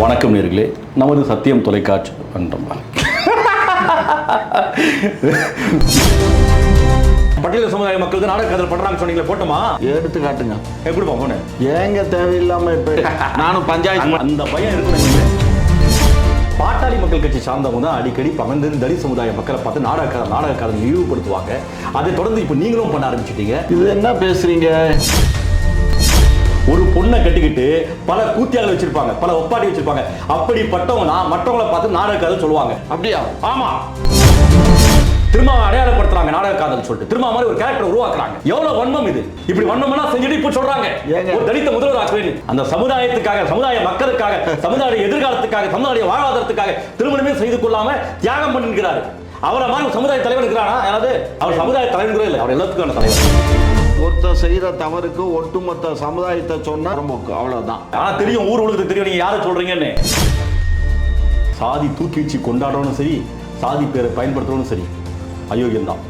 வணக்கம் நேர்களே நமது சத்தியம் தொலைக்காட்சி வந்துட்டோம் பட்டியல் சமுதாய மக்களுக்கு நாடக கதை பண்றாங்க சொன்னீங்களே போட்டோமா? எடுத்து காட்டுங்க. எப்படி போன? ஏங்க தேவையில்லாம இப்ப நானும் பஞ்சாயத்து அந்த பையன் இருக்கணும் பாட்டாளி மக்கள் கட்சி சார்ந்தவங்க தான் அடிக்கடி பகந்து தலித் சமுதாய மக்களை பார்த்து நாடக கதை நாடக கதை இழிவுபடுத்துவாங்க அதை தொடர்ந்து இப்போ நீங்களும் பண்ண ஆரம்பிச்சிட்டீங்க. இது என்ன பேசுறீங்க? ஒரு பொண்ணை கட்டிக்கிட்டு பல கூத்தியாளர் வச்சிருப்பாங்க பல ஒப்பாட்டி வச்சிருப்பாங்க. அப்படிப்பட்டவங்க நான் மற்றவங்களை பார்த்து நாடக சொல்லுவாங்க. அப்படியா? ஆமா. திரும்ப அடையாளப்படுத்துறாங்க நாடக காதல் சொல்லிட்டு. திரும்ப மாதிரி ஒரு கேரக்டர் உருவாக்குறாங்க. எவ்வளவு வன்மம் இது? இப்படி வன்மம் எல்லாம் செஞ்சுட்டு இப்ப சொல்றாங்க? ஒரு தலித்த முதல்வர் ஆக்குறேன் அந்த சமுதாயத்துக்காக சமுதாய மக்களுக்காக சமுதாய எதிர்காலத்துக்காக சமுதாய வாழ்வாதாரத்துக்காக திருமணமே செய்து கொள்ளாம தியாகம் பண்ணிருக்கிறாரு. அவரை மாதிரி சமுதாய தலைவர் இருக்கிறானா? யாராவது? அவர் சமுதாய தலைவர் இல்லை அவர் எல்லாத்துக்கான தலைவர் ஒருத்தர் செய்யற தவறுக்கு ஒட்டுமொத்த சமுதாயத்தை சொன்னா ரொம்பக்கு அவ்வளவுதான். ஆனா தெரியும் ஊர் உலகத்துக்கு தெரியும் நீங்க யாரை சொல்றீங்கன்னு. சாதி தூக்கி வச்சு கொண்டாடுறவனும் சரி சாதி பேரை பயன்படுத்துறவனும் சரி அயோக்கியம் தான்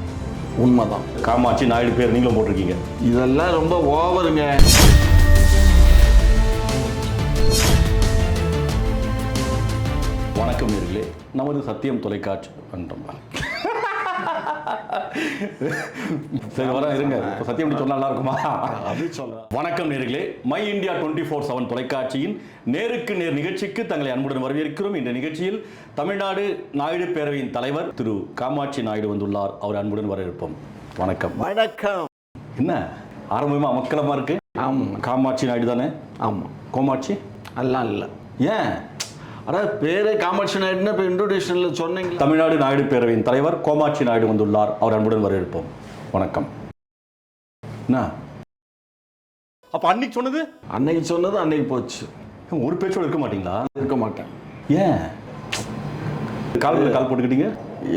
உண்மைதான். காமாட்சி நாயுடு பேர் நீங்களும் போட்டிருக்கீங்க. இதெல்லாம் ரொம்ப ஓவருங்க. வணக்கம் நேர்களே. நமது சத்தியம் தொலைக்காட்சி வந்துட்டோம் சரி வர இருங்க. சத்தியம் சொன்னா நல்லா இருக்குமா அப்படி சொல்ல வணக்கம் நேர்களே. My India twenty four seven தொலைக்காட்சியின் நேருக்கு நேர் நிகழ்ச்சிக்கு தங்களை அன்புடன் வரவேற்கிறோம். இந்த நிகழ்ச்சியில் தமிழ்நாடு நாயுடு பேரவையின் தலைவர் திரு காமாட்சி நாயுடு வந்துள்ளார். அவர் அன்புடன் வரவேற்போம். வணக்கம். வணக்கம். என்ன? ஆரம்பமா அமக்கலமா இருக்கு? ஆமா. காமாட்சி நாயுடு தானே? ஆமா. கோமாட்சி? எல்லாம் இல்ல ஏன்? அதாவது பேரே காமாட்சி நாயுடுன்னு இப்ப இன்ட்ரோடியூஷன்ல சொன்னீங்க. தமிழ்நாடு நாயுடு பேரவையின் தலைவர் கோமாட்சி நாயுடு வந்துள்ளார். அவர் அன்புடன் வரவேற்போம். வணக்கம். என்ன? அப்ப அன்னைக்கு சொன்னது? அன்னைக்கு சொன்னது அன்னைக்கு போச்சு. ஒரு பேச்சோட இருக்க மாட்டீங்களா? இருக்க மாட்டேன். ஏன்? கால் கால் போட்டுக்கிட்டீங்க?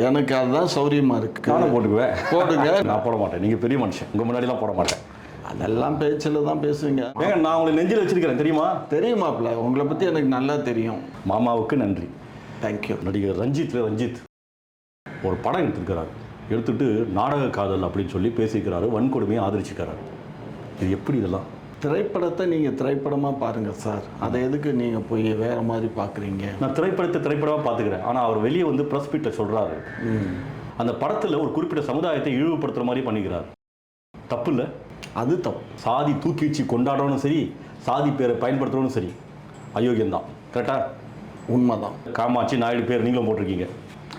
எனக்கு அதுதான் சௌரியமா இருக்கு. நானும் போட்டுக்குவேன் போடுங்க நான் போட மாட்டேன். நீங்க பெரிய மனுஷன். உங்க முன்னாடிலாம் போட மாட்டேன். அதெல்லாம் பேச்சில் தான் பேசுவீங்க. ஏங்க நான் உங்களை நெஞ்சில் வச்சிருக்கிறேன் தெரியுமா? தெரியுமாப்ல? உங்களை பத்தி எனக்கு நல்லா தெரியும். மாமாவுக்கு நன்றி. தேங்க்யூ நடிகர் ரஞ்சித்ல ரஞ்சித். ஒரு படம் எடுத்துருக்கிறார். எடுத்துட்டு நாடக காதல் அப்படின்னு சொல்லி பேசியிருக்கிறாரு வன்கொடுமையை ஆதரிச்சிருக்கிறாரு இது எப்படி இதெல்லாம்? திரைப்படத்தை நீங்கள் திரைப்படமாக பாருங்கள் சார். அதை எதுக்கு நீங்கள் போய் வேற மாதிரி பார்க்குறீங்க நான் திரைப்படத்தை திரைப்படமாக பார்த்துக்கிறேன் ஆனால் அவர் வெளியே வந்து ப்ரெஸ் பீட்டை சொல்கிறாரு அந்த படத்தில் ஒரு குறிப்பிட்ட சமுதாயத்தை இழிவுபடுத்துகிற மாதிரி பண்ணிக்கிறார். தப்பு இல்லை. அது தப்பு சாதி தூக்கி வச்சு கொண்டாடுறவனும் சரி சாதி பேரை பயன்படுத்துறவனும் சரி அயோக்கியம் தான் கரெக்டா உண்மைதான். காமாட்சி நாயுடு பேர் நீங்களும் போட்டிருக்கீங்க.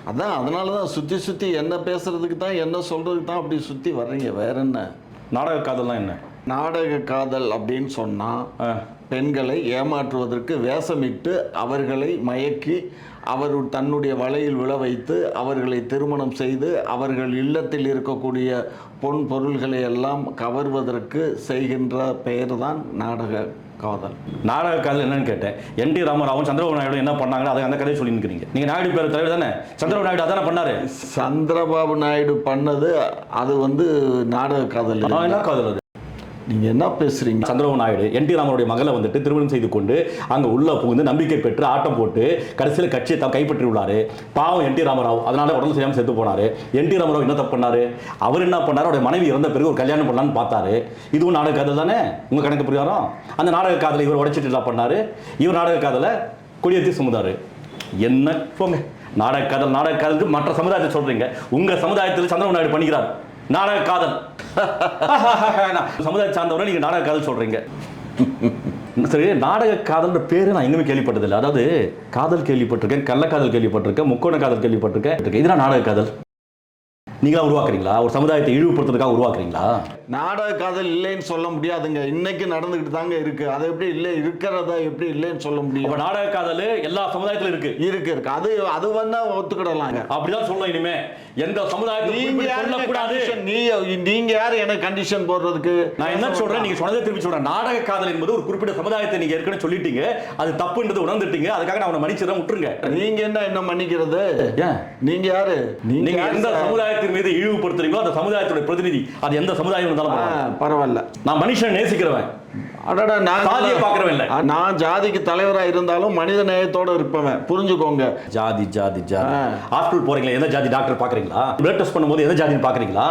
அதான் அதனால தான் சுற்றி சுற்றி என்ன பேசுறதுக்கு தான் என்ன சொல்கிறதுக்கு தான் அப்படி சுற்றி வர்றீங்க. வேற என்ன? நாடக காதல்லாம் என்ன? நாடக காதல் அப்படின்னு சொன்னால் பெண்களை ஏமாற்றுவதற்கு வேஷமிட்டு அவர்களை மயக்கி அவர் தன்னுடைய வலையில் விழ வைத்து அவர்களை திருமணம் செய்து அவர்கள் இல்லத்தில் இருக்கக்கூடிய பொன் பொருள்களை எல்லாம் கவர்வதற்கு செய்கின்ற பெயர் தான் நாடக காதல். நாடக காதல் என்னன்னு கேட்டேன். என் டி ராமராவும் சந்திரபாபு நாயுடு என்ன பண்ணாங்களோ அதை அந்த கதையை சொல்லி நிற்கிறீங்க நீங்கள் நாயுடு பேர் தலைவர் தானே? சந்திரபாபு நாயுடு அதானே பண்ணாரு? சந்திரபாபு நாயுடு பண்ணது அது வந்து நாடக காதல். காதல் நீங்கள் நீங்க என்ன பேசுறீங்க? சந்திரபாபு நாயுடு என் டி ராமருடைய மகளை வந்துட்டு திருமணம் செய்து கொண்டு அங்கே உள்ள புகுந்து நம்பிக்கை பெற்று ஆட்டம் போட்டு கடைசியில் கட்சியை தான் கைப்பற்றி உள்ளாரு பாவம் என் டி ராமராவ் அதனால உடம்பு சரியாமல் செத்து போனாரு. என் டி ராமராவ் என்ன தப்பு பண்ணாரு? அவர் என்ன பண்ணாரு? அவருடைய மனைவி இறந்த பிறகு ஒரு கல்யாணம் பண்ணலான்னு பார்த்தாரு. இதுவும் நாடக காதல் தானே? உங்க கணக்கு பிரகாரம்? அந்த நாடக காதலை இவர் உடைச்சிட்டு என்ன பண்ணாரு? இவர் நாடக காதலை கொடியேற்றி சுமுதார் என்ன? போங்க. நாடக காதல் நாடக காதலுக்கு மற்ற சமுதாயத்தை சொல்றீங்க. உங்க சமுதாயத்தில் சந்திரபாபு நாயுடு பண்ணிக்கிறார் நாடக காதல். சமுதாயம் சார்ந்தவரை நீங்க நாடக காதல் சொல்றீங்க. சரி நாடக காதல்ன்ற பேரு நான் இன்னுமே கேள்விப்பட்டதில்லை. அதாவது காதல் கேள்விப்பட்டிருக்கேன் கள்ளக்காதல் கேள்விப்பட்டிருக்கேன் முக்கோண காதல் கேள்விப்பட்டிருக்கேன். இதெல்லாம் நாடக காதல். நீங்களா உருவாக்குறீங்களா? ஒரு சமுதாயத்தை இழிவுபடுத்துறதுக்காக உருவாக்குறீங்களா? நாடக காதல் இல்லைன்னு சொல்ல முடியாதுங்க. இன்னைக்கு நடந்துகிட்டு தாங்க இருக்கு. அது எப்படி இல்லை? இருக்கிறத எப்படி இல்லைன்னு சொல்ல அப்ப முடியும் நாடக காதல் எல்லா சமுதாயத்திலும் இருக்கு. இருக்கு இருக்கு. அது அது வேணா ஒத்துக்கிடலாங்க. அப்படிதான் சொல்லணும் இனிமே. எந்த சமுதாயத்தை நீங்க நீங்க யாரு எனக்கு கண்டிஷன் போடுறதுக்கு? நான் என்ன சொல்றேன்? நீங்க சொன்னதை திருப்பி சொல்றேன். நாடக காதல் என்பது ஒரு குறிப்பிட்ட சமுதாயத்தை நீங்க ஏற்கனவே சொல்லிட்டீங்க. அது தப்புன்றது உணர்ந்துட்டீங்க. அதுக்காக நான் உங்களை மன்னிச்சிடறேன். விட்டுருங்க. நீங்க என்ன என்ன மன்னிக்கிறது? நீங்க யாரு? நீங்க எந்த சார்? சமுதாயத்தின் மீது இழிவுபடுத்துறீங்களோ அந்த சமுதாயத்தோட பிரதிநிதி அது எந்த சமுதாயம் இருந்தாலும் பரவாயில்ல. நான் மனுஷன் நேசிக்கிறவன். அடடா நான் சாதியை பார்க்கறவன் இல்ல. நான் ஜாதிக்கு தலைவரா இருந்தாலும் மனித நேயத்தோட இருப்பவன். புரிஞ்சுக்கோங்க. ஜாதி ஜாதி ஜாதி. ஹாஸ்பிட்டல் போறீங்களா? எந்த ஜாதி டாக்டர் பாக்குறீங்களா பிளட் டெஸ்ட் பண்ணும்போது எந்த ஜாதின்னு பாக்குறீங்களா?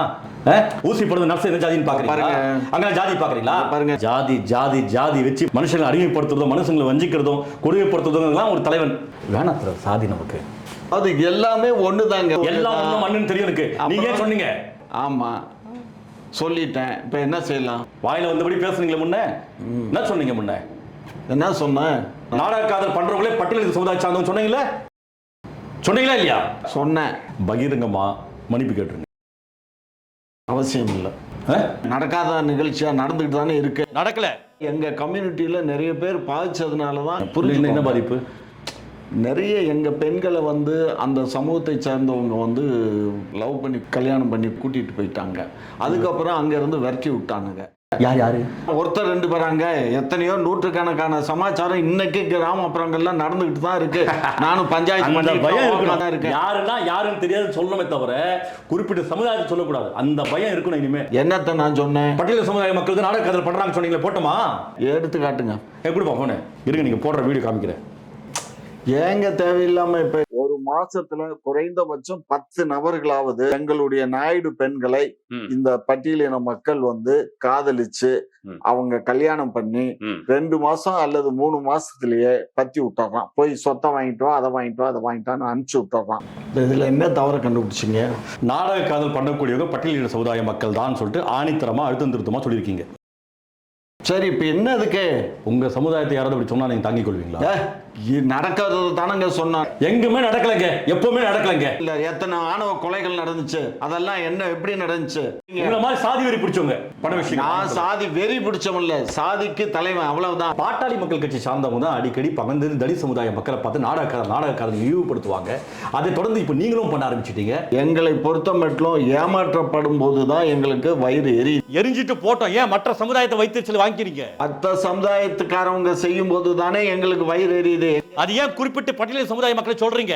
ஊசி போடுறது நர்ஸ் எந்த ஜாதின்னு பாக்குறீங்களா பாருங்க. அங்க ஜாதி பாக்குறீங்களா பாருங்க. ஜாதி ஜாதி ஜாதி வச்சு மனுஷங்களை அடிமைப்படுத்துறதும் மனுஷங்களை வஞ்சிக்கிறதும் கொடுமைப்படுத்துறதும் ஒரு தலைவன். வேணாம் சாதி நமக்கு. அது எல்லாமே ஒண்ணுதாங்க. எல்லாம் ஒண்ணும் மண்ணுன்னு தெரியும் எனக்கு. நீங்க சொன்னீங்க. ஆமா. சொல்லிட்டேன். இப்ப என்ன செய்யலாம்? வாயில வந்தபடி பேசுனீங்களே முன்ன? என்ன சொன்னீங்க முன்ன? என்ன சொன்னேன் நாடக காதல் பண்றவங்களே பட்டியலில் சமுதாய சார்ந்தவங்க சொன்னீங்களே சொன்னீங்களா இல்லையா? சொன்னேன். பகிரங்கமா மன்னிப்பு கேட்டுருங்க. அவசியம் இல்லை? நடக்காத நிகழ்ச்சியா நடந்துகிட்டு தானே இருக்கு. நடக்கல. எங்க கம்யூனிட்டியில நிறைய பேர் பாதிச்சதுனால தான் என்ன பாதிப்பு? நிறைய எங்க பெண்களை வந்து அந்த சமூகத்தை சார்ந்தவங்க வந்து லவ் பண்ணி கல்யாணம் பண்ணி கூட்டிட்டு போயிட்டாங்க. அதுக்கப்புறம் அங்க இருந்து விரட்டி விட்டானுங்க. யார் யாரு? ஒருத்தர் ரெண்டு பேராங்க எத்தனையோ நூற்றுக்கணக்கான சமாச்சாரம் இன்னைக்கு கிராமப்புறங்கள்ல நடந்துகிட்டு தான் இருக்கு. நானும் பஞ்சாயத்து பயம் இருக்கேன். யாருன்னா யாருன்னு தெரியாது சொல்லணுமே தவிர குறிப்பிட்ட சமுதாயத்தை சொல்லக்கூடாது. அந்த பயம் இருக்கணும் இனிமே. என்னத்தை நான் சொன்னேன்? பட்டியல் சமுதாய மக்கள் நாடக காதல் பண்றாங்க சொன்னீங்களே போட்டோமா? எடுத்து காட்டுங்க. ஏ கொடுப்பா போனே இருங்க நீங்க போடுற வீடியோ காமிக்கிறேன். ஏங்க தேவையில்லாம இப்ப ஒரு மாசத்துல குறைந்தபட்சம் பத்து நபர்களாவது எங்களுடைய நாயுடு பெண்களை. இந்த பட்டியலின மக்கள் வந்து காதலிச்சு. அவங்க கல்யாணம் பண்ணி ரெண்டு மாசம் அல்லது மூணு மாசத்துலயே பத்தி விட்டுறான். போய் சொத்தை வாங்கிட்டு வா அதை வாங்கிட்டு வா அதை வாங்கிட்டான்னு அனுப்பிச்சு விட்டுறான். இதுல என்ன தவற கண்டுபிடிச்சிங்க? நாடக காதல் பண்ணக்கூடியவங்க பட்டியலின சமுதாய மக்கள் தான் சொல்லிட்டு ஆணித்தரமா அழுத்தம் திருத்தமா சொல்லியிருக்கீங்க. சரி இப்ப என்ன அதுக்கு உங்க சமுதாயத்தை யாராவது அப்படி சொன்னா நீங்க தாங்கிக் கொள்வீங்களா? நடக்கிறது தானங்க சொன்னான் எங்குமே நடக்கலைங்க. எப்பவுமே நடக்கலைங்க. இல்ல எத்தனை ஆணவ கொலைகள் நடந்துச்சு. அதெல்லாம் என்ன எப்படி நடந்துச்சு? உங்களை மாதிரி சாதி வெறி பிடிச்சவங்க. பண விஷயம் நான் சாதி வெறி பிடிச்சவன் இல்ல சாதிக்கு தலைவன் அவ்வளவுதான். பாட்டாளி மக்கள் கட்சி சார்ந்தவங்க தான் அடிக்கடி பகந்து தலித் சமுதாய மக்களை பார்த்து நாடக காதல் நாடக காதல் இழிவுபடுத்துவாங்க. அதை தொடர்ந்து இப்போ நீங்களும் பண்ண ஆரம்பிச்சிட்டீங்க. எங்களை பொறுத்த மட்டும் ஏமாற்றப்படும் போதுதான் எங்களுக்கு வயிறு எரி எரிஞ்சிட்டு போட்டோம். ஏன் மற்ற சமுதாயத்தை வைத்து வாங்கிக்கிறீங்க? மற்ற சமுதாயத்துக்காரவங்க செய்யும் போது தானே எங்களுக்கு வயிறு எரியுது. ಇದೆ அது ஏன் குறிப்பிட்ட பட்டியல் சமுதாய மக்களை சொல்றீங்க?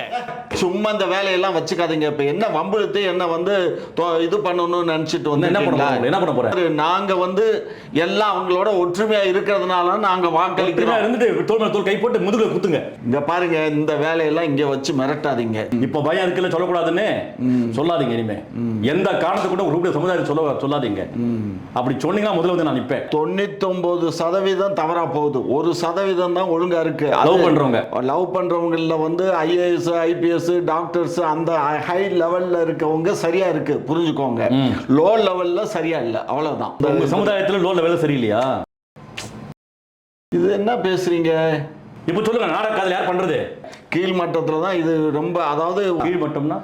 சும்மா இந்த வேலையெல்லாம் வச்சுக்காதீங்க. இப்ப என்ன வம்பிழுத்து என்ன வந்து தொ- இது பண்ணணும்னு நினைச்சிட்டு வந்து என்ன பண்ண போறீங்க? என்ன பண்ண போறேன் நாங்க வந்து எல்லாம் அவங்களோட ஒற்றுமையா இருக்கிறதுனால நாங்க வாக்களிக்கிறோம். இருந்துட்டு தோல் தோல் கை போட்டு முதுகுல குத்துங்க. இங்க பாருங்க இந்த வேலையெல்லாம் இங்க வச்சு மிரட்டாதீங்க. இப்ப பயம் இருக்குல்ல சொல்லக்கூடாதுன்னு? சொல்லாதீங்க இனிமே. எந்த காரணத்தை கூட ஒரு குறிப்பிட்ட சமுதாயத்தை சொல்ல சொல்லாதீங்க. அப்படி சொன்னீங்கன்னா முதல்ல வந்து நான் நிப்பேன். தொண்ணூத்தொன்பது சதவீதம் தவறா போகுது. ஒரு சதவீதம் தான் ஒழுங்கா இருக்கு. லவ் பண்றவங்க. லவ் பண்றவங்கள வந்து ஐஏஎஸ் ஐபிஎஸ் டாக்டர்ஸ் அந்த ஹை லெவல்ல இருக்கவங்க சரியா இருக்கு புரிஞ்சுக்கோங்க. லோ லெவல்ல சரியா இல்ல அவ்வளவுதான். உங்க சமுதாயத்துல லோ லெவலில் சரியில்லையா? இது என்ன பேசுறீங்க? இப்ப சொல்லுங்க நாடக காதல் யார் பண்றது? கீழ் மட்டத்துல தான் இது ரொம்ப அதாவது கீழ் மட்டம்னா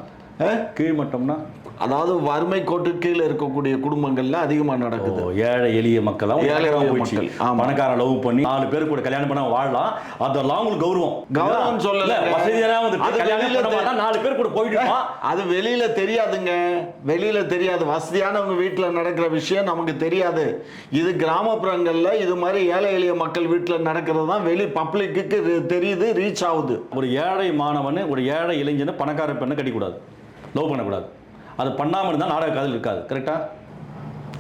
அஹ், கீழ் மட்டம்னா அதாவது வறுமை கோட்டு கீழே இருக்கக்கூடிய குடும்பங்கள்ல அதிகமா நடக்குது. ஏழை எளிய மக்கள். ஏழை மக்கள். பணக்காரன் லவ் பண்ணி நாலு பேர் கூட கல்யாணம் பண்ண வாழலாம். அதெல்லாம் உங்களுக்கு கௌரவம். கௌரவம் சொல்லல. வசதியான வந்து கல்யாணம் பண்ண மாட்டா நாலு பேர் கூட போயிடுமா அது வெளியில தெரியாதுங்க. வெளியில தெரியாது. வசதியானவங்க வீட்டுல நடக்கிற விஷயம் நமக்கு தெரியாது. இது கிராமப்புறங்கள்ல இது மாதிரி ஏழை எளிய மக்கள் வீட்டுல நடக்கிறது தான் வெளி பப்ளிக்கு தெரியுது ரீச் ஆகுது. ஒரு ஏழை மாணவன் ஒரு ஏழை இளைஞனை பணக்கார பெண்ணை கட்டிக்கூடாது. லவ் பண்ணக்கூடாது. அது பண்ணாம இருந்தா நாடக காதல் இருக்காது கரெக்டா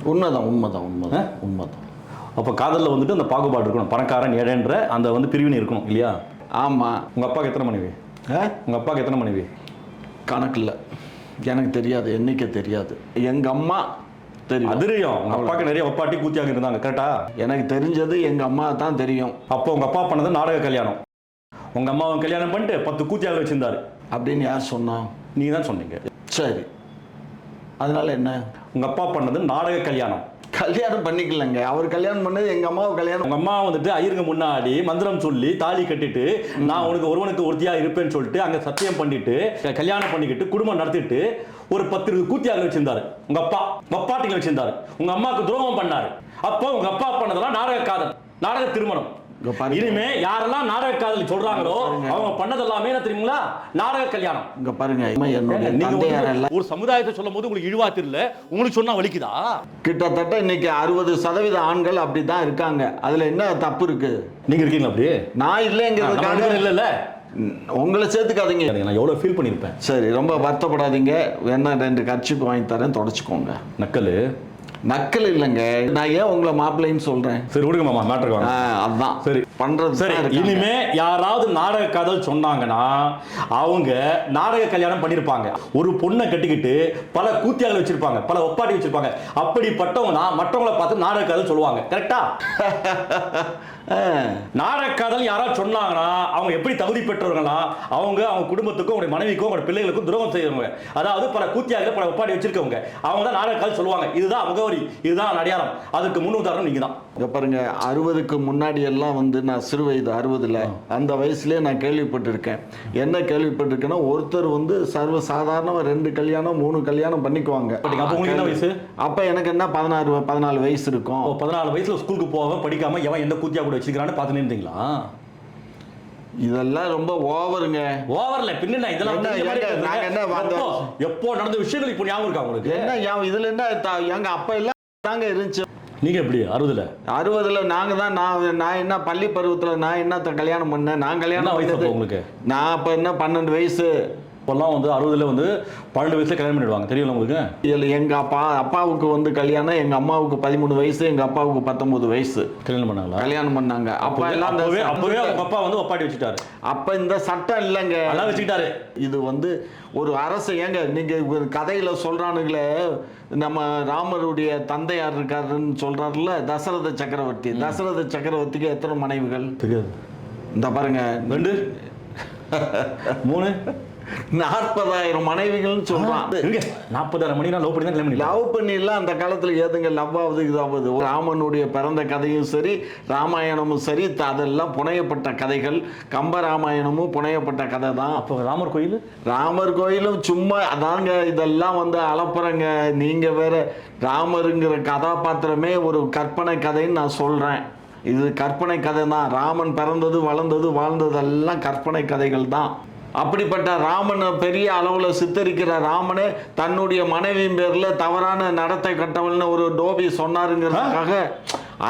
உண்மைதான் உண்மைதான் உண்மைதான் உண்மைதான். அப்ப காதல்ல வந்துட்டு அந்த பாகுபாடு இருக்கணும் பணக்காரன் ஏழைன்ற அந்த வந்து பிரிவினை இருக்கணும் இல்லையா? ஆமா. உங்க அப்பாவுக்கு எத்தனை மனைவி? அஹ், உங்க அப்பாவுக்கு எத்தனை மனைவி? கணக்கில்ல. எனக்கு தெரியாது எண்ணிக்கை தெரியாது. எங்க அம்மா தெரியும். அதிரியம். உங்க அப்பாவுக்கு நிறைய ஒப்பாட்டி கூத்தியாக இருந்தாங்க கரெக்டா எனக்கு தெரிஞ்சது எங்க அம்மா தான் தெரியும். அப்போ உங்க அப்பா பண்ணது நாடக கல்யாணம். உங்க அம்மாவை கல்யாணம் பண்ணிட்டு பத்து கூத்தியாக வச்சிருந்தாரு. அப்படின்னு யார் சொன்னா? நீங்க தான் சொன்னீங்க. சரி. அதனால என்ன? உங்க அப்பா பண்ணது நாடக கல்யாணம். கல்யாணம் பண்ணிக்கலங்க. அவர் கல்யாணம் பண்ணது எங்க அம்மாவை கல்யாணம். உங்க அம்மா வந்துட்டு ஐயருங்க முன்னாடி மந்திரம் சொல்லி தாலி கட்டிட்டு நான் உனக்கு ஒருவனுக்கு ஒருத்தியா இருப்பேன்னு சொல்லிட்டு அங்க சத்தியம் பண்ணிட்டு கல்யாணம் பண்ணிக்கிட்டு குடும்பம் நடத்திட்டு ஒரு பத்து இருபது கூத்தியாக வச்சிருந்தாரு. உங்க அப்பா உங்க அப்பாட்டிகள் வச்சிருந்தாரு. உங்க அம்மாவுக்கு துரோகம் பண்ணாரு. அப்போ உங்க அப்பா பண்ணதெல்லாம் நாடக காதல் நாடக திருமணம். இனிமே யாரெல்லாம் நாடக காதல் சொல்றாங்களோ அவங்க பண்ணது எல்லாமே என்ன தெரியுங்களா? நாடக கல்யாணம். இங்க பாருங்க நீங்க ஒரு சமுதாயத்தை சொல்லும் போது உங்களுக்கு இழிவா தெரியல? உங்களுக்கு சொன்னா வலிக்குதா? கிட்டத்தட்ட இன்னைக்கு அறுபது சதவீத ஆண்கள் அப்படிதான் இருக்காங்க. அதுல என்ன தப்பு இருக்கு? நீங்க இருக்கீங்களா அப்படி? நான் இல்லைங்கிறதுக்காக இல்ல இல்ல உங்களை சேர்த்துக்காதீங்க. நான் எவ்வளவு ஃபீல் பண்ணிருப்பேன் சரி ரொம்ப வருத்தப்படாதீங்க. என்ன ரெண்டு கட்சிப்பு வாங்கி தரேன் தொடச்சுக்கோங்க. நக்கலு. நக்கல் இல்லைங்க. நான் ஏன் உங்களை மாப்பிள்ளைன்னு சொல்றேன்? சரி விடுங்க மாமா மேட்ருக்கு வாங்க. அதுதான் சரி. பண்றது சரி. இனிமே யாராவது நாடக காதல் சொன்னாங்கன்னா அவங்க நாடக கல்யாணம் பண்ணிருப்பாங்க. ஒரு பொண்ணை கட்டிக்கிட்டு பல கூத்தியாளர் வச்சிருப்பாங்க பல ஒப்பாட்டி வச்சிருப்பாங்க. அப்படிப்பட்டவங்க தான் மற்றவங்களை பார்த்து நாடக காதல் சொல்லுவாங்க. கரெக்டா நாடக காதல் யாராவது சொன்னாங்கன்னா அவங்க எப்படி தகுதி பெற்றவர்களா அவங்க அவங்க குடும்பத்துக்கும் அவங்க மனைவிக்கும் அவங்க பிள்ளைகளுக்கும் துரோகம் செய்யறவங்க. அதாவது பல கூத்தியாக பல ஒப்பாடி வச்சிருக்கவங்க. அவங்க தான் நாடக காதல் சொல்லுவாங்க. இதுதான் முகவரி இதுதான் அடையாளம். அதுக்கு முன் உதாரணம் நீங்க தான் இங்க பாருங்க அறுபதுக்கு முன்னாடி எல்லாம் வந்து நான் சிறு வயது அறுபதுல அந்த வயசுலயே நான் கேள்விப்பட்டிருக்கேன். என்ன கேள்விப்பட்டிருக்கேன்னா ஒருத்தர் வந்து சர்வ சாதாரண ரெண்டு கல்யாணம் மூணு கல்யாணம் பண்ணிக்குவாங்க. அப்ப உங்களுக்கு என்ன வயசு? அப்ப எனக்கு என்ன பதினாறு பதினாலு வயசு இருக்கும். பதினாலு வயசுல ஸ்கூலுக்கு போகாம படிக்காம எவன் எந்த கூத்தியா கூட வச்சிருக்கான்னு பார்த்துன்னு இருந்தீங்களா இதெல்லாம் ரொம்ப ஓவருங்க. ஓவர்ல பின்ன இதெல்லாம். நாங்க என்ன வந்த- எப்போ நடந்த விஷயங்கள் இப்போ ஞாபகம் இருக்கா உங்களுக்கு? என்ன யா- இதுல என்ன எங்க அப்பா எல்லாம் தாங்க இருந்துச்சு. நீங்க எப்படி அறுபதுல? அறுபதுல நாங்க தான் நான் நான் என்ன பள்ளி பருவத்துல நான் என்ன கல்யாணம் பண்ணேன்? நான் கல்யாணம் வயசு உங்களுக்கு? நான் அப்ப என்ன பன்னெண்டு வயசு. இப்போல்லாம் வந்து அறுபதுல வந்து பன்னெண்டு வயசுல கல்யாணம் பண்ணிடுவாங்க. தெரியல உங்களுக்கு? இதுல எங்க அப்பா அப்பாவுக்கு வந்து கல்யாணம் எங்க அம்மாவுக்கு பதிமூணு வயசு எங்க அப்பாவுக்கு பத்தொன்பது வயசு. கல்யாணம் பண்ணாங்களா? கல்யாணம் பண்ணாங்க. அப்ப எல்லாம் அப்பவே அப்பவே அவங்க அப்பா வந்து ஒப்பாட்டி வச்சுட்டாரு. அப்ப இந்த சட்டம் இல்லைங்க. நல்லா வச்சுக்கிட்டாரு. இது வந்து ஒரு அரசு ஏங்க நீங்க ஒரு கதையில சொல்றானுங்களே நம்ம ராமருடைய தந்தையார் இருக்காருன்னு சொல்றாருல்ல தசரத சக்கரவர்த்தி. தசரத சக்கரவர்த்திக்கு எத்தனை மனைவிகள்? தெரியாது. இந்த பாருங்க. ரெண்டு. மூணு. நாற்பதாயிரம் மனைவிகள்னு சொல்றான். நாற்பதாயிரம் மணி லவ் பண்ணி தான் லவ் பண்ணிலாம் அந்த காலத்துல ஏதுங்க லவ் ஆகுது இதாவது ராமனுடைய பிறந்த கதையும் சரி ராமாயணமும் சரி அதெல்லாம் புனையப்பட்ட கதைகள். கம்ப ராமாயணமும் புனையப்பட்ட கதை தான். அப்போ ராமர் கோயில்? ராமர் கோயிலும் சும்மா அதாங்க இதெல்லாம் வந்து அளப்புறங்க. நீங்க வேற ராமருங்கிற கதாபாத்திரமே ஒரு கற்பனை கதைன்னு நான் சொல்றேன். இது கற்பனை கதை தான். ராமன் பிறந்தது வளர்ந்தது வாழ்ந்ததெல்லாம் கற்பனை கதைகள் தான். அப்படிப்பட்ட ராமனை பெரிய அளவில் சித்தரிக்கிற ராமனே தன்னுடைய மனைவியின் பேரில் தவறான நடத்தை கட்டவள்னு ஒரு டோபி சொன்னாருங்கிறதுக்காக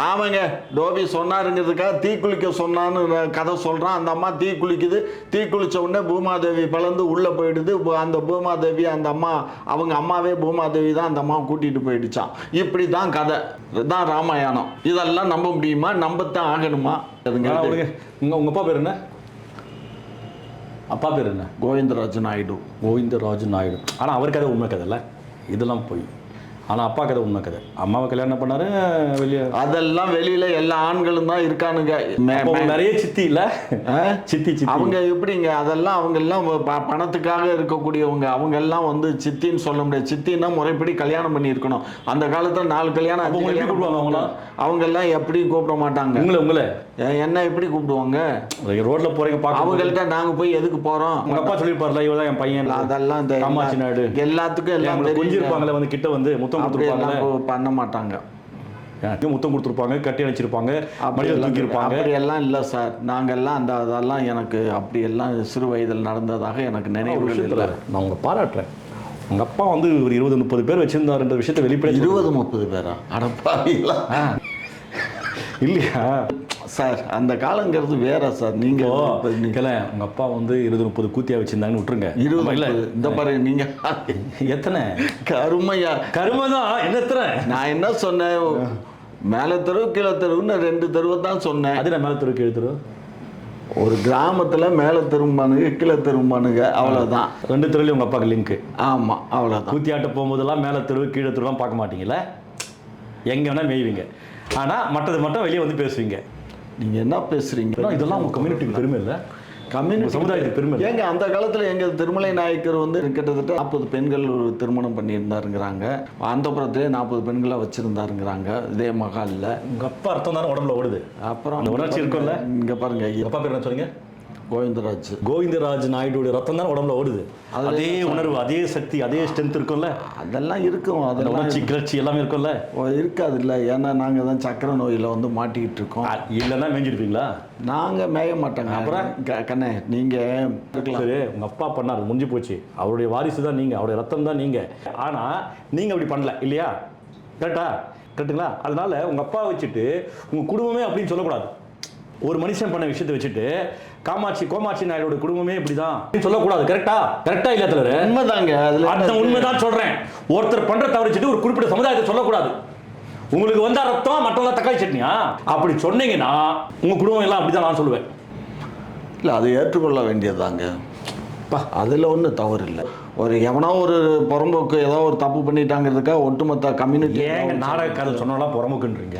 ஆமாங்க டோபி சொன்னாருங்கிறதுக்காக தீக்குளிக்க சொன்னான்னு கதை சொல்கிறான் அந்த அம்மா தீ குளிக்குது. தீ உடனே பூமாதேவி பிளந்து உள்ளே போயிடுது. அந்த பூமாதேவி அந்த அம்மா அவங்க அம்மாவே பூமாதேவி தான் அந்த அம்மாவை கூட்டிகிட்டு போயிடுச்சான் இப்படி தான் கதை. இதுதான் ராமாயணம். இதெல்லாம் நம்ப முடியுமா? நம்பத்தான் ஆகணுமா? அதுங்க உங்கள் உங்கள் அப்பா பேர் என்ன? அப்பா பேர் என்ன? கோவிந்தராஜ் நாயுடு. கோவிந்தராஜ் நாயுடு. ஆனால் அவர் கதை உண்மை கதை இல்லை. இதெல்லாம் போய். ஆனா அப்பா கதை உண்மை கதை. அம்மாவை கல்யாணம் பண்ணாரு வெளியே அதெல்லாம் வெளியில எல்லா ஆண்களும் தான் இருக்கானுங்க. நிறைய சித்தி இல்ல? சித்தி சித்தி. அவங்க எப்படிங்க? அதெல்லாம் அவங்க எல்லாம் பணத்துக்காக இருக்கக்கூடியவங்க. அவங்க எல்லாம் வந்து சித்தின்னு சொல்ல முடியாது. சித்தின்னா முறைப்படி கல்யாணம் பண்ணி இருக்கணும் அந்த காலத்துல நாலு கல்யாணம் கூப்பிடுவாங்க அவங்களா? அவங்க எல்லாம் எப்படி கூப்பிட மாட்டாங்க. உங்களை உங்களை? என்ன எப்படி கூப்பிடுவாங்க? ரோட்ல போறீங்க பார்க்க அவங்கள்ட்ட நாங்க போய் எதுக்கு போறோம்? உங்க அப்பா சொல்லியிருப்பார்ல இவதான் என் பையன். அதெல்லாம் இந்த எல்லாத்துக்கும் எல்லாம் கொஞ்சம். இருப்பாங்களே வந்து கிட்ட வந்து முத்தம் பண்ண மாட்டாங்க. முத்தம் கொடுத்துருப்பாங்க கட்டி அணைச்சிருப்பாங்க அப்படி எல்லாம் இல்லை சார். நாங்கெல்லாம் அந்த அதெல்லாம் எனக்கு அப்படி எல்லாம் சிறு வயதில் நடந்ததாக எனக்கு விஷயத்துல இல்லை. நான் உங்களை பாராட்டுறேன். உங்க அப்பா வந்து ஒரு இருபது முப்பது பேர் வச்சிருந்தாருன்ற விஷயத்தை வெளிப்படையா இருபது முப்பது பேரா? அடப்பாவிங்களா இல்லையா? சார் அந்த காலங்கிறது வேற சார். நீங்க உங்க அப்பா வந்து இருபது முப்பது கூத்தியா வச்சிருந்தாங்கன்னு விட்டுருங்க. இருபது இல்ல. இந்த பாருங்க நீங்க எத்தனை? கருமையா. கருமதான் என்ன எத்தனை? நான் என்ன சொன்னேன்? மேல தெரு கீழே தெருவுன்னு ரெண்டு தெருவை தான் சொன்னேன். அது நான் மேல தெருக்கு எழுத்துரு ஒரு கிராமத்துல மேல தெரும்பானுங்க கீழே தெரும்பானுங்க அவ்வளவுதான். ரெண்டு தெருலையும் உங்க அப்பாக்கு லிங்க். ஆமா அவ்வளவுதான். கூத்தியாட்ட போகும்போதெல்லாம் மேல தெரு கீழே தெருலாம் பார்க்க மாட்டீங்கல்ல? எங்க வேணா மேய்வீங்க. ஆனா மற்றது மட்டும் வெளியே வந்து பேசுவீங்க. நீங்க என்ன பேசுறீங்க? இதெல்லாம் உங்க கம்யூனிட்டிக்கு பெருமை இல்ல. கம்யூனிட்டி சமுதாயத்துக்கு பெருமை? ஏங்க அந்த காலத்துல எங்க திருமலை நாயக்கர் வந்து கிட்டத்தட்ட நாற்பது பெண்கள் ஒரு திருமணம் பண்ணியிருந்தாருங்கிறாங்க. அந்த நாற்பது பெண்களை வச்சிருந்தாருங்கிறாங்க. இதே மகால்ல. உங்க அப்பா அர்த்தம் தானே உடம்புல ஓடுது. அப்புறம் அந்த உணர்ச்சி இருக்கும்ல? இங்க பாருங்க அப்பா பேர் என்ன சொன்னீங்க? கோவிந்தராஜ். கோவிந்தராஜ் நாயுடுடைய ரத்தம் தான் உடம்புல ஓடுது. அதுல அதே உணர்வு அதே சக்தி அதே ஸ்ட்ரென்த் இருக்கும்ல? அதெல்லாம் இருக்கும் அதெல்லாம் உணர்ச்சி கிளர்ச்சி எல்லாமே இருக்கும்ல? இருக்காது இல்லை ஏன்னா நாங்க தான் சக்கரை நோயில வந்து மாட்டிக்கிட்டு இருக்கோம். இல்லைன்னா மேய்ஞ்சிருப்பீங்களா நாங்க மேய மாட்டோங்க. அப்புறம்? க- கண்ணே நீங்க இருக்கலாம். சரி உங்க அப்பா பண்ணாரு முடிஞ்சு போச்சு. அவருடைய வாரிசு தான் நீங்க அவருடைய ரத்தம் தான் நீங்க. ஆனா நீங்க அப்படி பண்ணல இல்லையா? கரெக்டா கரெக்ட்டுங்களா அதனால உங்க அப்பா வச்சுட்டு உங்க குடும்பமே அப்படின்னு சொல்லக்கூடாது. ஒரு மனுஷன் பண்ண விஷயத்தை வச்சுட்டு காமாட்சி கோமாட்சி நாயுடைய குடும்பமே இப்படிதான். சொல்லக்கூடாது கரெக்டா கரெக்டா இல்ல தலைவர் உண்மைதாங்க அதுல? உண்மைதான் சொல்றேன். ஒருத்தர் பண்ற தவறு வச்சுட்டு ஒரு குறிப்பிட்ட சமுதாயத்தை சொல்லக்கூடாது. உங்களுக்கு வந்தா ரத்தம் மற்றவங்க தக்காளி சட்னியா? அப்படி சொன்னீங்கன்னா உங்க குடும்பம் எல்லாம் அப்படிதான் நான் சொல்லுவேன். இல்லை அது ஏற்றுக்கொள்ள வேண்டியதுதாங்க. அதில் ஒன்றும் தவறு இல்லை. ஒரு எவனோ ஒரு புறம்போக்கு ஏதோ ஒரு தப்பு பண்ணிட்டாங்கிறதுக்காக ஒட்டுமொத்த கம்யூனிட்டி ஏங்க நாடக கதை சொன்னவங்களாம் புறமுக்குன்றீங்க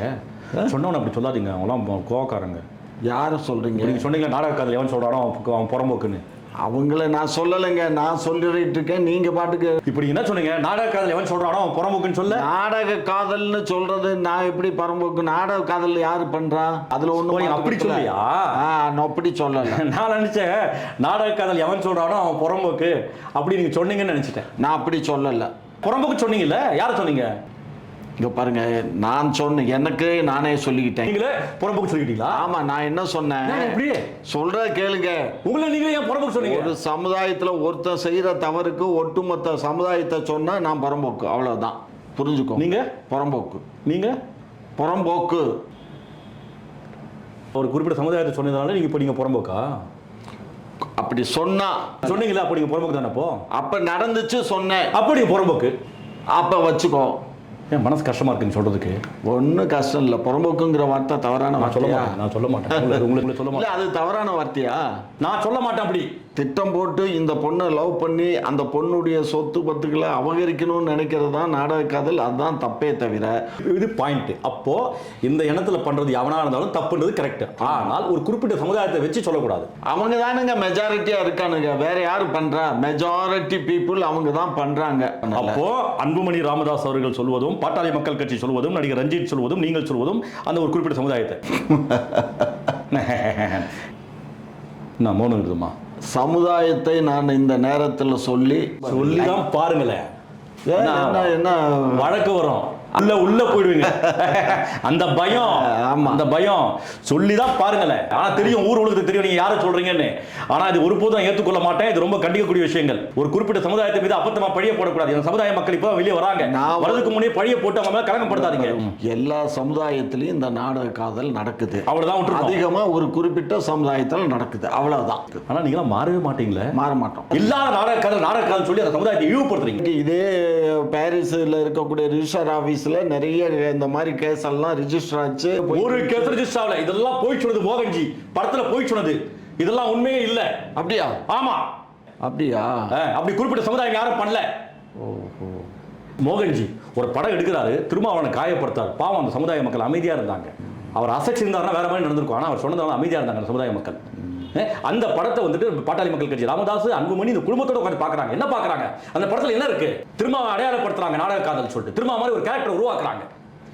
சொன்னவன அப்படி சொல்லாதீங்க அவங்களாம் கோவக்காரங்க. யாரை சொல்கிறீங்க நீங்க சொன்னீங்க நாடக கதை எவன் சொல்றானோ அவன் அவன் புறம்போக்குன்னு. அவங்கள நான் சொல்லலைங்க நான் சொல்லிட்டு இருக்கேன் நீங்கள் பாட்டுக்கு. இப்படி என்ன சொன்னீங்க? நாடக கதை எவன் சொல்றானோ அவன் புறம்போக்குன்னு சொல்ல. நாடக காதல்னு சொல்றது நான் எப்படி பரம்போக்கு நாடக காதல் யாரு பண்றா? அதுல ஒண்ணு அப்படி சொல்லியா? நான் அப்படி சொல்லல. நான் நினைச்சேன் நாடக கதை எவன் சொல்றானோ அவன் புறம்போக்கு. அப்படி நீங்க சொன்னீங்கன்னு நினைச்சிட்டேன். நான் அப்படி சொல்லல. புறம்போக்கு சொன்னீங்கல்ல? யார சொன்னீங்க? இங்க பாருங்க நான் சொன்னேன் எனக்கு நானே சொல்லிக்கிட்டேன். நீங்களே புறம்போக்கு சொல்லிக்கிட்டீங்களா? ஆமா நான் என்ன சொன்னேன்? ஏன் இப்படி சொல்ற கேளுங்க. உங்களை நீங்களே ஏன் புறம்போக்கு சொன்னீங்க? ஒரு சமுதாயத்துல ஒருத்தன் செய்யற தவறுக்கு ஒட்டுமொத்த சமுதாயத்தை சொன்னா நான் புறம்போக்கு. அவ்வளவுதான். புரிஞ்சுக்கோ. நீங்க? புறம்போக்கு. நீங்க? புறம்போக்கு. ஒரு குறிப்பிட்ட சமுதாயத்தை சொன்னதுனால நீங்க இப்போ நீங்க புறம்போக்கா? அப்படி சொன்னா. சொன்னீங்களா அப்போ நீங்க புறம்போக்கு தானே அப்போ? அப்ப நடந்துச்சு சொன்னேன். அப்போ நீங்க புறம்போக்கு. அப்ப வச்சுக்கோ. என் மனசு கஷ்டமா இருக்குன்னு சொல்றதுக்கு? ஒன்றும் கஷ்டம் இல்லை. புறம்போக்குங்கிற வார்த்தை தவறான நான் சொல்ல மாட்டேன். நான் சொல்ல மாட்டேன். உங்களுக்கு உங்களுக்கு சொல்ல மாட்டேன் அது தவறான வார்த்தையா? நான் சொல்ல மாட்டேன் அப்படி. திட்டம் போட்டு இந்த பொண்ணை லவ் பண்ணி அந்த பொண்ணுடைய சொத்து பத்துக்களை அபகரிக்கணும்னு நினைக்கிறது தான் நாடக காதல் அதுதான் தப்பே தவிர. இது பாயிண்ட் அப்போ இந்த எண்ணத்துல பண்றது எவனா இருந்தாலும் தப்புன்றது கரெக்ட் ஆனால் ஒரு குறிப்பிட்ட சமுதாயத்தை வச்சு சொல்லக்கூடாது. அவங்க தானுங்க மெஜாரிட்டியா இருக்கானுங்க. வேற யாரு பண்றா? மெஜாரிட்டி பீப்புள் அவங்க தான் பண்றாங்க. அப்போ அன்புமணி ராமதாஸ் அவர்கள் சொல்வதும் பாட்டாளி மக்கள் கட்சி சொல்வதும் நடிகர் ரஞ்சித் சொல்வதும் நீங்கள் சொல்வதும் அந்த ஒரு குறிப்பிட்ட சமுதாயத்தை. நான் மௌனம் இருக்குமா சமுதாயத்தை நான் இந்த நேரத்துல சொல்லி சொல்லிதான் பாருங்களேன். ஏன், என்ன என்ன? வழக்கு வரும். உள்ள உள்ள போயிடுவீங்க. அந்த பயம் ஆமா. அந்த பயம். சொல்லி தான் பாருங்களேன். ஆனா தெரியும் ஊர் உலகத்துக்கு தெரியும் நீங்க யாரை சொல்றீங்கன்னு. ஆனா இது ஒருபோதும் ஏற்றுக்கொள்ள மாட்டேன். இது ரொம்ப கண்டிக்கக்கூடிய விஷயங்கள். ஒரு குறிப்பிட்ட சமுதாயத்தை மீது அப்பத்தமா பழிய போடக்கூடாது. இந்த சமுதாய மக்கள் இப்போ வெளியே வராங்க. நான் வரதுக்கு முன்னே பழிய போட்டு அவங்க மேல கலங்கப்படுத்தாதீங்க. எல்லா சமுதாயத்திலையும் இந்த நாடக காதல் நடக்குது. அவ்வளவுதான் அதிகமா ஒரு குறிப்பிட்ட சமுதாயத்துல நடக்குது. அவ்வளவுதான். ஆனா நீங்களாம் மாறவே மாட்டீங்களே? மாற மாட்டோம். இல்லாத நாடக கதை நாடக கதை சொல்லி அந்த சமுதாயத்தை இழிவுபடுத்துறீங்க. இதே பாரிஸ்ல இருக்கக்கூடிய ரிஜிஸ்டர் ஆபீஸ்ல நிறைய இந்த மாதிரி கேஸ் எல்லாம் ரிஜிஸ்டர் ஆச்சு. ஒரு கேஸ் ரெஜிஸ்டர் ஆகல. இதெல்லாம் போய் சொன்னது மோகன்ஜி. படத்துல போய் சொன்னது. இதெல்லாம் உண்மையே இல்ல. அப்படியா? ஆமா. அப்படியா? அப்படி குறிப்பிட்ட சமுதாயம் யாரும் பண்ணல. ஓஹோ. மோகன்ஜி ஒரு படம் எடுக்கிறாரு. திரும்ப அவனை காயப்படுத்தார். பாவம் அந்த சமுதாய மக்கள் அமைதியா இருந்தாங்க. அவர் அசைச்சிருந்தாருன்னா வேற மாதிரி நடந்திருக்கும். ஆனா அவர் சொன்னதால அமைதியா இருந்தாங்க அந்த சமுதாய மக்கள். அந்த படத்தை வந்துட்டு பாட்டாளி மக்கள் கட்சி ராமதாஸ் அன்புமணி இந்த குடும்பத்தோட உட்காந்து பாக்குறாங்க என்ன பாக்குறாங்க அந்த படத்துல என்ன இருக்கு? திரும்ப அடையாளப்படுத்துறாங்க நாடக காதல் சொல்லிட்டு. திரும்ப மாதிரி ஒரு கேரக்டர் உருவாக்குறாங்க.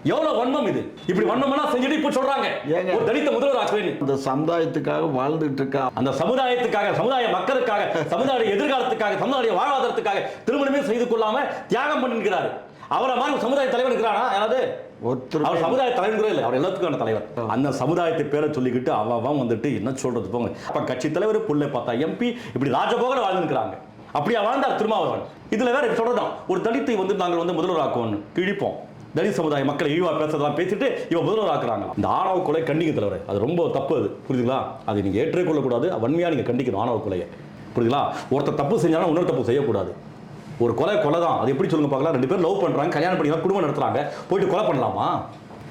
எவ்வளவு வன்மம் இது? இப்படி வன்மம் எல்லாம் செஞ்சுட்டு இப்ப சொல்றாங்க? ஒரு தலித்த முதல்வர் ஆக்குவேன் இந்த சமுதாயத்துக்காக வாழ்ந்துட்டு இருக்கா? அந்த சமுதாயத்துக்காக சமுதாய மக்களுக்காக சமுதாய எதிர்காலத்துக்காக சமுதாய வாழ்வாதாரத்துக்காக திருமணமே செய்து கொள்ளாம தியாகம் பண்ணிருக்கிறாரு. அவரை மாதிரி சமுதாய தலைவர் இருக்கிறானா? யாராவது? ஒருத்தர் அவர் சமுதாய தலைவர் கூட இல்லை. அவர் எல்லாத்துக்கான தலைவர். அந்த சமுதாயத்தை பேரை சொல்லிக்கிட்டு அவன் வந்துட்டு என்ன சொல்றது போங்க. அப்ப கட்சி தலைவர் புள்ளை பார்த்தா எம்பி இப்படி ராஜபோகல வாழ்ந்துருக்கிறாங்க அப்படியா வாழ்ந்தார் திருமாவளவன். இதுல வேற சொல்றதான் ஒரு தலித்தை வந்து நாங்கள் வந்து முதல்வர் ஆக்குவோம்னு கிழிப்போம். தலித் சமுதாய மக்களை இழிவா பேசுறதெல்லாம் பேசிட்டு இவன் முதல்வர் ஆக்குறாங்க இந்த ஆணவ கொலை கண்டிக்க தலைவர். அது ரொம்ப தப்பு அது. புரியுதுங்களா? அதை நீங்க ஏற்றுக்கொள்ளக்கூடாது. வன்மையா நீங்க கண்டிக்கணும் ஆணவ கொலையை. புரியுதுங்களா? ஒருத்தர் தப்பு செஞ்சாலும் இன்னொரு தப்பு செய்யக்கூடாது. ஒரு கொலை கொலை தான் அது எப்படி சொல்லுங்க பார்க்கலாம்? ரெண்டு பேரும் லவ் பண்றாங்க கல்யாணம் பண்ணி குடும்பம் நடத்துறாங்க. போயிட்டு கொலை பண்ணலாமா?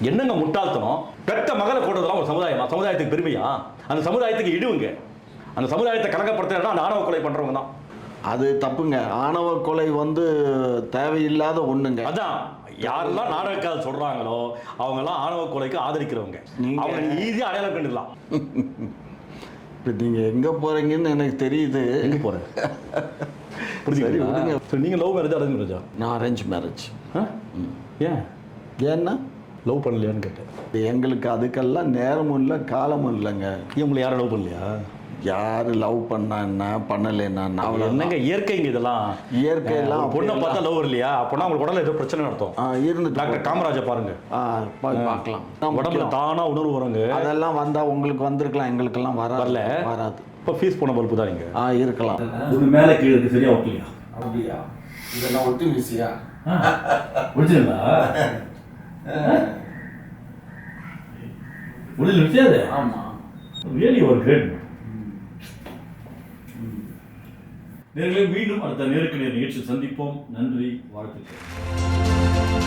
என்னங்க முட்டாள்தனம்? பெத்த மகளை கொண்டதெல்லாம் ஒரு சமுதாயமா? சமுதாயத்துக்கு பெருமையா? அந்த சமுதாயத்துக்கு இடுவுங்க. அந்த சமுதாயத்தை கலங்கப்படுத்துறா அந்த ஆணவ கொலை பண்றவங்க தான் அது தப்புங்க. ஆணவ கொலை வந்து தேவையில்லாத ஒண்ணுங்க. அதான். யாரெல்லாம் நாடகக்காக சொல்றாங்களோ அவங்க எல்லாம் ஆணவ கொலைக்கு ஆதரிக்கிறவங்க. அவங்க ஈஸியா அடையாளம் கண்டுடலாம் இப்ப நீங்க எங்க போறீங்கன்னு எனக்கு தெரியுது. எங்க போறேன் சரி, விடுங்க. புரிஞ்சுங்க சரி நீங்க லவ் மேரேஜ் அரேஞ்ச் மேரேஜா நான் அரேஞ்ச் மேரேஜ் ஏன்? ஏன்னா? லவ் பண்ணலையான்னு கேட்டேன். எங்களுக்கு அதுக்கெல்லாம் நேரமும் இல்லை காலமும் இல்லைங்க. ஏன் உங்களை யாரும் லவ் பண்ணலையா? யாரு லவ் பண்ணா என்ன பண்ணலைன்னா அவ்வளவுதான் என்னங்க இயற்கைங்க இதெல்லாம்? இயற்கையெல்லாம் பொண்ணை பார்த்தா லவ் இல்லையா அப்போனா உங்களுக்கு உடல்ல ஏதோ பிரச்சனை நடத்தும். ஆ, இருந்துட்டு டாக்டர் காமராஜை பாருங்க. பார்க்கலாம். உடம்புல. தானா உணர்வு வருங்க. அதெல்லாம் வந்தா உங்களுக்கு வந்திருக்கலாம். எங்களுக்கெல்லாம் வராது. வரல. வராது. இப்போ ஃபீஸ் போன பல்பு தான் நீங்க ஆ இருக்கலாம். இது மேலே கீழே இருக்கு சரியா ஓகேயா அப்படியா? இதெல்லாம் ஒட்டி வீசியா முடிச்சிருங்களா முடிஞ்சு முடிச்சாது ஆமா. ரியலி ஒரு கிரேட் நேர்களை மீண்டும் அடுத்த நேருக்கு நேர் நிகழ்ச்சி சந்திப்போம். நன்றி வாழ்த்துக்கள்.